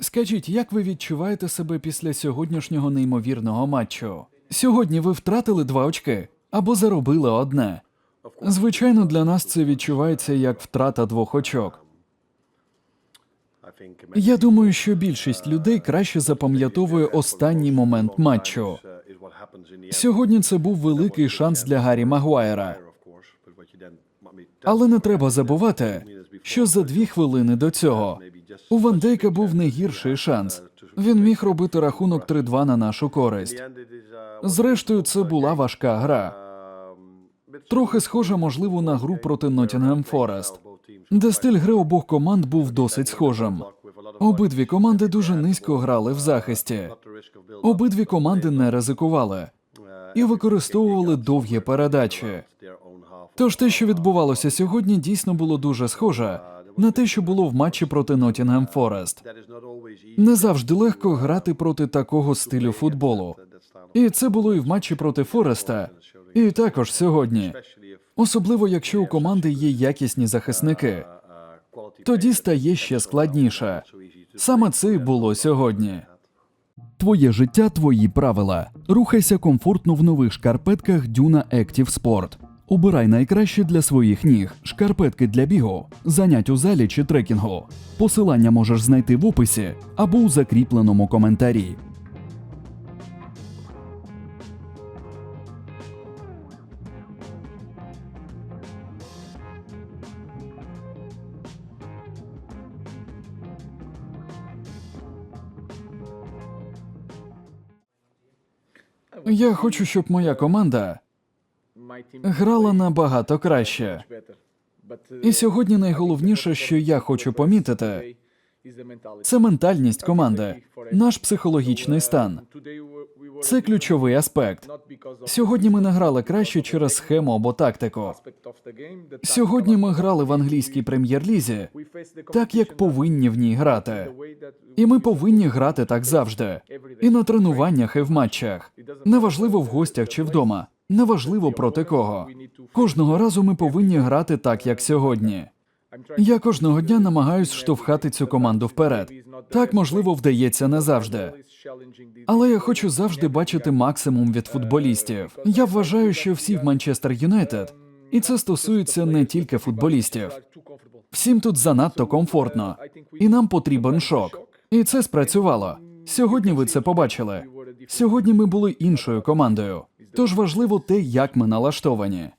Скажіть, як ви відчуваєте себе після сьогоднішнього неймовірного матчу? Сьогодні ви втратили два очки або заробили одне. Звичайно, для нас це відчувається як втрата двох очок. Я думаю, що більшість людей краще запам'ятовує останній момент матчу. Сьогодні це був великий шанс для Гаррі Магуайра. Але не треба забувати, що за дві хвилини до цього у Ван Дейка був не гірший шанс. Він міг робити рахунок 3-2 на нашу користь. Зрештою, це була важка гра. Трохи схожа, можливо, на гру проти Ноттінгем Форест, де стиль гри обох команд був досить схожим. Обидві команди дуже низько грали в захисті. Обидві команди не ризикували і використовували довгі передачі. Тож те, що відбувалося сьогодні, дійсно було дуже схоже на те, що було в матчі проти Ноттінгем Форест. Не завжди легко грати проти такого стилю футболу. І це було і в матчі проти Фореста, і також сьогодні. Особливо якщо у команди є якісні захисники, тоді стає ще складніше. Саме це й було сьогодні. Твоє життя, твої правила. Рухайся комфортно в нових шкарпетках Дюна Active Sport. Обирай найкраще для своїх ніг, шкарпетки для бігу, занять у залі чи трекінгу. Посилання можеш знайти в описі або у закріпленому коментарі. Я хочу, щоб моя команда грала набагато краще. І сьогодні найголовніше, що я хочу помітити, це ментальність команди, наш психологічний стан. Це ключовий аспект. Сьогодні ми не грали краще через схему або тактику. Сьогодні ми грали в англійській прем'єр-лізі так, як повинні в ній грати. І ми повинні грати так завжди. І на тренуваннях, і в матчах. Неважливо в гостях чи вдома. Неважливо проти кого. Кожного разу ми повинні грати так, як сьогодні. Я кожного дня намагаюсь штовхати цю команду вперед. Так, можливо, вдається не завжди. Але я хочу завжди бачити максимум від футболістів. Я вважаю, що всі в Манчестер Юнайтед, і це стосується не тільки футболістів. Всім тут занадто комфортно, і нам потрібен шок. І це спрацювало. Сьогодні ви це побачили. Сьогодні ми були іншою командою. Тож важливо те, як ми налаштовані.